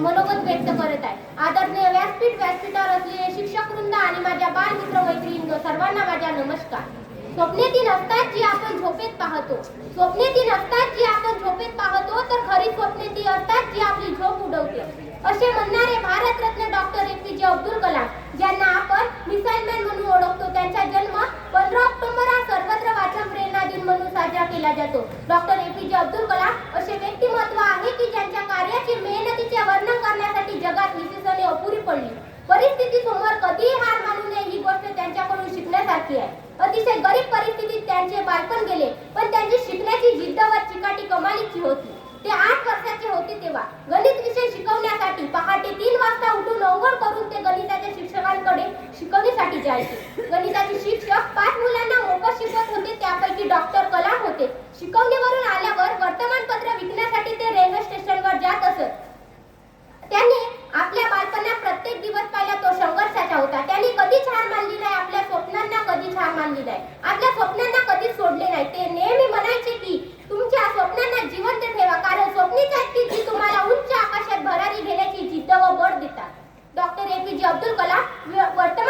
मनोगत व्यक्त करत आहे. आदरणीय व्यासपीठ व्यासपीठावर असलेले शिक्षक वृंद आणि माझ्या बालमित्र मैत्रिणी सर्वांना माझ्या नमस्कार. स्वप्ने ती नसतात जी आपण झोपेत पाहतो. स्वप्ने ती नसतात जी आपण झोपेत पाहतो तर खरी स्वप्ने ती असतात जी आपली झोप उडवते. असे म्हणणारे भारतरत्न डॉक्टर ए पी जे अब्दुल कलाम ज्यांना आपण मिसाईल मॅन म्हणून ओळखतो त्यांचा जन्म पंधरा ऑक्टोबर हा सर्वत्र वाचन प्रेरणा दिन म्हणून साजरा केला जातो. डॉक्टर ए पी जे अब्दुल बाकी आहे. अतिशय गरीब परिस्थितीत त्यांचे बालपण गेले पण त्यांची शिकण्याची जिद्द व चिकाटी कमालीची होती. ते आठ वर्षाचे होते तेव्हा. गणित विषय शिकवण्यासाठी पहाटे तीन वाजता उठून अंघोळ करून ते गणिताच्या शिक्षकांकडे शिकवण्यासाठी जायचे. गणिताचे शिक्षक पाच मुलांना मोफत शिकवत होते त्यापैकी डॉक्टर कलाम होते. शिकवणे मान दिलाय आपल्या स्वप्नांना कधीच सोडले नाही. ते नेहमी म्हणायचे की तुमच्या स्वप्नांना जिवंत ठेवा. कारण स्वप्नीच आहेत की जी तुम्हाला उंच आकाशात भरारी घेण्याची जिद्द व बळ देतात. डॉक्टर ए पी जे अब्दुल कलाम वर्तमान